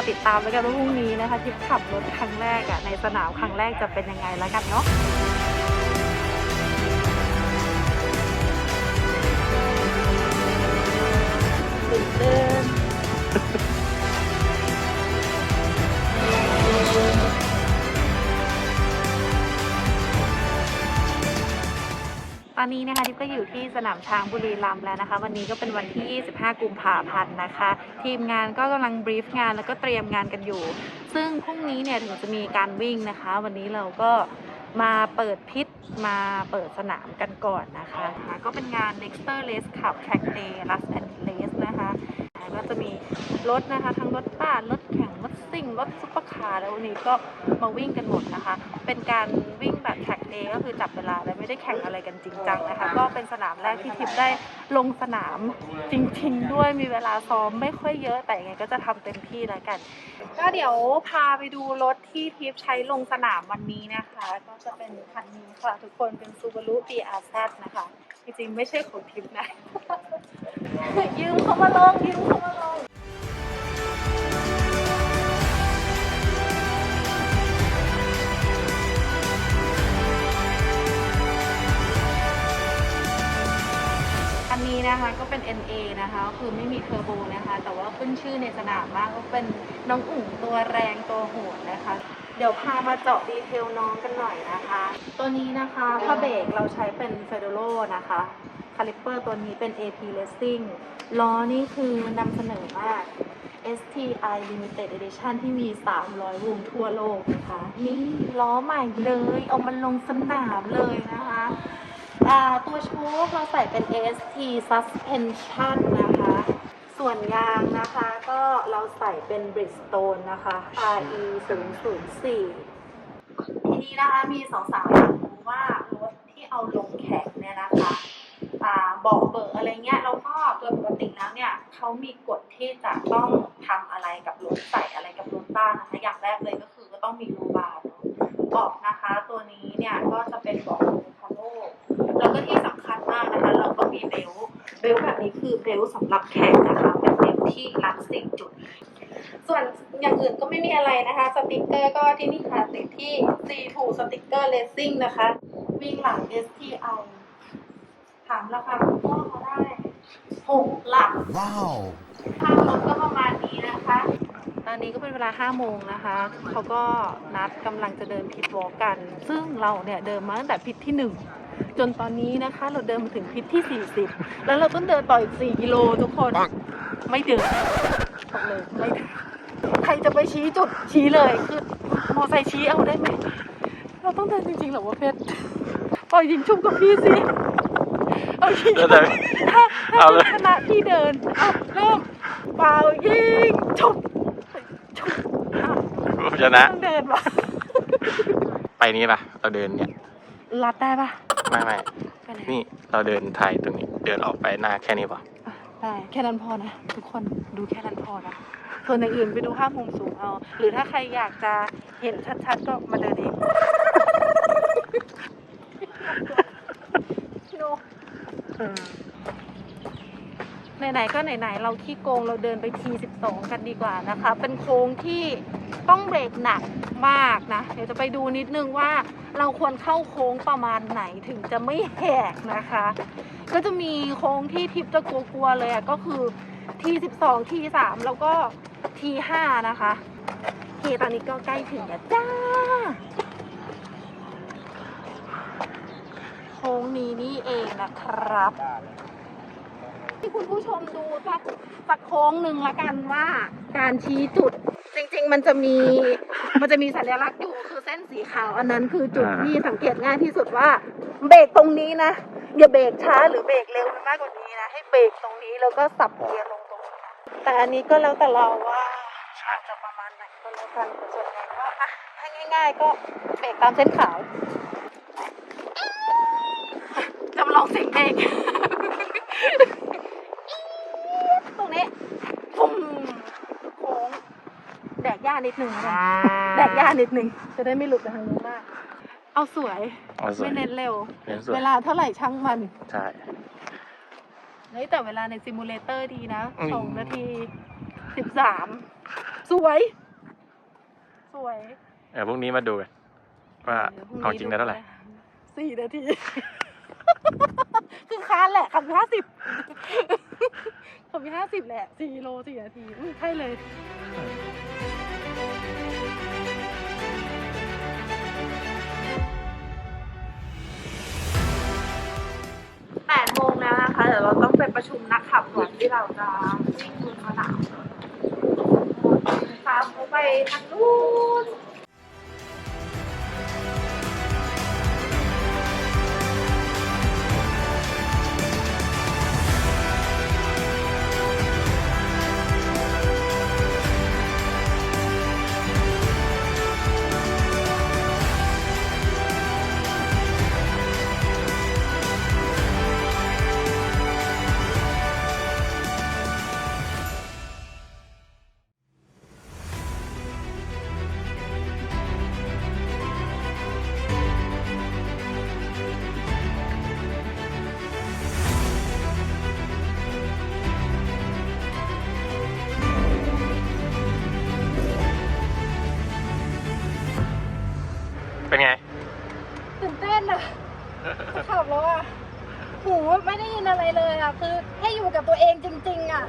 อติดตามไว้กันว่าพรุ่งนี้นะคะทิปขับรถครั้งแรกอะในสนามครั้งแรกจะเป็นยังไงแล้วกันเนาะตื่นเต้น อนนี้นะคะทิพก็อยู่ที่สนามช้างบุรีรัมย์แล้วนะคะ วันนี้ก็เป็นวันที่ 25 กุมภาพันธ์นะคะ ทีมงานก็กำลังบรีฟงานแล้วก็เตรียมงานกันอยู่ ซึ่งพรุ่งนี้เนี่ยถึงจะมีการวิ่งนะคะ วันนี้เราก็มาเปิดพิษมาเปิดสนามกันก่อนนะคะ ก็เป็นงาน Nexter Race Cup Track Day Last Day Race นะคะ ก็จะมี รถนะคะ ทั้งรถบ้านรถแข่งรถซิ่งรถซุปเปอร์คาร์แล้ววันนี้ก็มาวิ่งกันหมดนะคะ เป็นการวิ่งแบบ track day ก็คือจับเวลาและไม่ได้แข่งอะไรกันจริงจังนะคะ ก็เป็นสนามแรกที่ทิพย์ได้ลงสนามจริง ๆ ด้วยมีเวลาซ้อมไม่ค่อยเยอะแต่ยังไงก็จะทำเต็มที่แล้วกัน ก็เดี๋ยวพาไปดูรถที่ทิพย์ใช้ลงสนามวันนี้นะคะ ก็จะเป็นคันนี้ค่ะทุกคนเป็น Subaru BRZ นะคะ จริงๆไม่ใช่ของทิพย์นะยืมเขามาลองยืมเขามาลอง นี้นะคะก็เป็น NA นะคะคือไม่มีเทอร์โบนะคะ แต่ว่าขึ้นชื่อในสนามมากก็เป็นน้องอุ๋งตัวแรงตัวโหดนะคะ เดี๋ยวพามาเจาะดีเทลน้องกันหน่อยนะคะ ตัวนี้นะคะผ้าเบรกเราใช้เป็นเฟเดโ o นะคะคาลิปเปอร์ตัวนี้เป็น AP Racing ล้อนี่คือนำเสนอมาก STI Limited Edition ที่มี 300 วงทั่วโลกนะคะ นี่ล้อใหม่เลย เอามันลงสนามเลยนะคะ ตัวโชคเราใส่เป็น AST Suspension นะคะ ส่วนยางนะคะก็เราใส่เป็น Bridgestone นะคะ RE 004ทีนี้นะคะมีสองสาวอยากรู้ว่ารถที่เอาลงแข่งเนี่ยนะคะอ่าบอกเบิกอะไรเงี้ยแล้วก็โดยปกติแล้วเนี่ยเขามีกฎที่จะต้องทำอะไรกับรถใส่ ข่งนะคะเป็นเบลต์ที่รัดสิ่งจุด ส่วนอย่างอื่นก็ไม่มีอะไรนะคะ สติกเกอร์ก็ที่นี่ค่ะติดที่ C2 สติกเกอร์เลสซิ่งนะคะ วิ่งหลัง STI ถามราคาคุณพ่อเขาได้หกหลัก Wow. ค่ารถก็ประมาณนี้นะคะตอนนี้ก็เป็นเวลา5โมงนะคะ เขาก็นัดกำลังจะเดินพิทวอล์กกัน ซึ่งเราเนี่ยเดินมาตั้งแต่พิทที่ 1 จนตอนนี้นะคะ เราเดินมาถึงพิทที่ 40 แล้วเราต้องเดินต่ออีก 4 กิโลทุกคนปังไม่เดินบอกเลยไม่เดินใครจะไปชี้จุดชี้เลยคือมอไซค์ชี้เอาได้ไหม เราต้องเดินจริงๆเหรอวะเพชรปล่อยยิงชุบกับพี่สิ เอายิงเดินเลยถ้าถ้าเอาเลยชนะพี่เดินเอาเริ่มเปล่ายิงชุบชุบอ้าวผมชนะต้องเดินวะไปนี้ปะเราเดินเนี่ย รัดได้ปะ ไม่ไม่ไปไหนนี่เราเดินถ่ายตรงนี้ เดินออกไปหน้าแค่นี้ปะอะได้แค่นั้นพอนะ ทุกคนดูแค่นั้นพอนะส่วนอย่างอื่นไปดูภาพมุมสูงเอา หรือถ้าใครอยากจะเห็นชัดๆก็มาเดินเองโนไหนๆก็ไหนๆเราขี้โกงเราเดินไปที12 กันดีกว่านะคะ เป็นโค้งที่ต้องเบรกหนักมากนะ เดี๋ยวจะไปดูนิดนึงว่า เราควรเข้าโค้งประมาณไหนถึงจะไม่แหกนะคะ ก็จะมีโค้งที่ทิปจะกลัวๆเลยอะก็คือที12ที3แล้วก็ที5นะคะทีตอนนี้ก็ใกล้ถึงแล้วจ้า โค้งนี้นี่เองนะครับให้คุณผู้ชมดูสักสักโค้งหนึ่งละกันว่า การชี้จุด จริง ๆ มันจะมีมันจะมีสัญลักษณ์อยู่ ส้นสีขาวอันนั้นคือจุดที่สังเกตง่ายที่สุดว่า เบรกตรงนี้นะอย่าเบรกช้าหรือเบรกเร็วมันมากกว่านี้นะให้เบรกตรงนี้แล้วก็สับเกียร์ลงตรงนี้นะแต่อันนี้ก็แล้วแต่เราว่าจะประมาณไหนก็แล้วกันแต่ส่วนใหญ่ก็อะถ้าง่าย ๆ ก็เบรกตามเส้นขาวจำลองเสียงเบรก ตรงนี้ปุ้มโค้ง แดกหญ้านิดนึงแล้วกันแดกหญ้านิดนึงจะได้ไม่หลุดไปทางนู้นมาก เอาสวย เอาสวยไม่เน้นเร็ว เน้นสวยเวลาเท่าไหร่ช่างมัน ใช่ เฮ้ยแต่เวลาในซิมูเลเตอร์ดีนะอืม สองนาทีสิบสามสวย สวยเออพรุ่งนี้มาดูกันว่าเอาจริงได้เท่าไหร่ สี่นาทีคือคานแหละขับห้าสิบขับห้าสิบแหละสี่โลสี่นาทีอืมใช่เลย แปดโมงแล้วนะคะเดี๋ยวเราต้องไปประชุมนักขับก่อนที่เราจะวิ่งลงสนามพาเขาไปทางนู้น เป็นไง ตื่นเต้นอะขับรถอะหูไม่ได้ยินอะไรเลยอะคือให้อยู่กับตัวเองจริง ๆอะ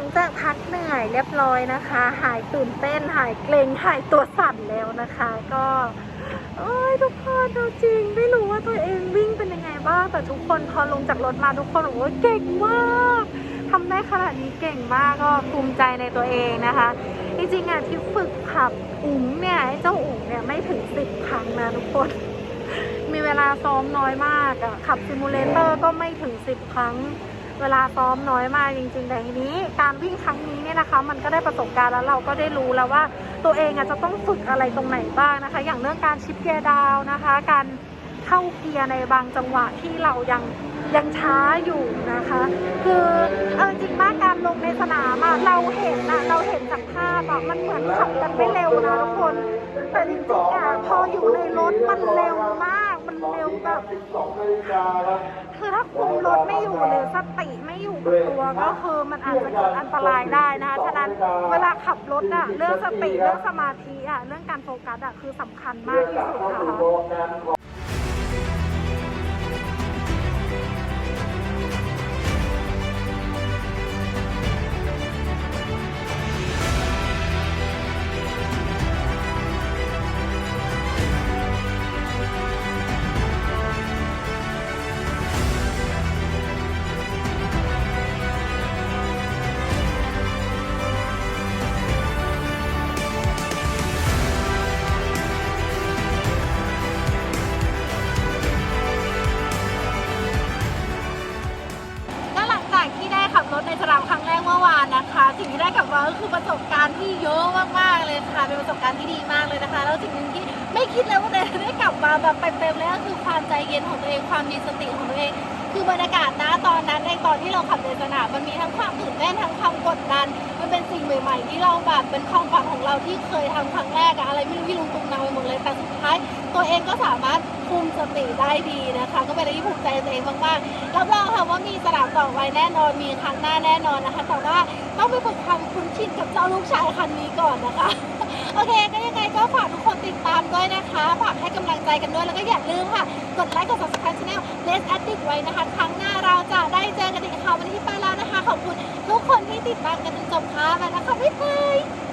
ลังจากพักเหนื่อยเรียบร้อยนะคะ หายตื่นเต้นหายเกรงหายตัวสั่นแล้วนะคะ ก็เอ้ยทุกคนเอาจริง ไม่รู้ว่าตัวเองวิ่งเป็นยังไงบ้างแต่ทุกคนพอลงจากรถมาทุกคนบอกว่าเก่งมากทำได้ขนาดนี้เก่งมากก็ภูมิใจในตัวเองนะคะจริงๆอะที่ฝึกขับอุ๋งเนี่ยเจ้าอุ๋งเนี่ยไม่ถึงสิบครั้งนะทุกคน มีเวลาซ้อมน้อยมากอะขับซิมูเลเตอร์ก็ไม่ถึงสิบครั้ง เวลาซ้อมน้อยมากจริง ๆ แต่ทีนี้การวิ่งครั้งนี้เนี่ยนะคะ มันก็ได้ประสบการณ์แล้วเราก็ได้รู้แล้วว่า ตัวเองอาจจะต้องฝึกอะไรตรงไหนบ้างนะคะ อย่างเรื่องการชิปเกียร์ดาวนะคะ การเข้าเกียร์ในบางจังหวะที่เรายังยังช้าอยู่นะคะ คือเอาจริงๆมากการลงในสนามอะเราเห็นอะเราเห็นจากภาพอะมันเหมือนขับกันไม่เร็วนะทุกคน แต่จริงๆอะพออยู่ในรถมันเร็วมาก มันเร็วแบบคือถ้าคุมรถไม่อยู่หรือสติไม่อยู่กับตัวก็คือมันอาจจะเกิดอันตรายได้นะคะฉะนั้นเวลาขับรถอะเรื่องสติเรื่องสมาธิอะเรื่องการโฟกัสอะคือสำคัญมากที่สุดนะคะ ก็คือประสบการณ์ที่เยอะมากๆเลยค่ะ เป็นประสบการณ์ที่ดีมากเลยนะคะ แล้วสิ่งหนึ่งที่ไม่คิดเลยว่าจะได้กลับมาแบบเต็มๆเลยก็คือความใจเย็นของตัวเอง ความมีสติของตัวเอง คือบรรยากาศนะตอนนั้นในตอนที่เราขับในสนามมันมีทั้งความตื่นเต้นทั้งความกดดัน มันเป็นสิ่งใหม่ ๆ ที่เราแบบเป็นความฝันของเราที่เคยทำครั้งแรกอะอะไรไม่รู้พี่ลุงตุงนางไปหมดเลย ตัวเองก็สามารถคุม สติได้ดีนะคะ ก็เป็นอะไรที่ภูมิใจในตัวเองมากๆรับรองค่ะว่ามีสนามต่อไปแน่นอนมีครั้งหน้าแน่นอนนะคะ แต่ว่าต้องไปฝึกความคุ้นชินกับเจ้าลูกชายคันนี้ก่อนนะคะ โอเค ก็ยังไงก็ฝากทุกคนติดตามด้วยนะคะฝากให้กำลังใจกันด้วยแล้วก็อย่าลืมค่ะ กดไลค์กด subscribe channel Let's Addict ไว้นะคะ ครั้งหน้าเราจะได้เจอกันอีกค่ะวันนี้ไปแล้วนะคะขอบคุณทุกคนที่ติดตามกันจนจบค่ะไปแล้วค่ะบ๊ายบาย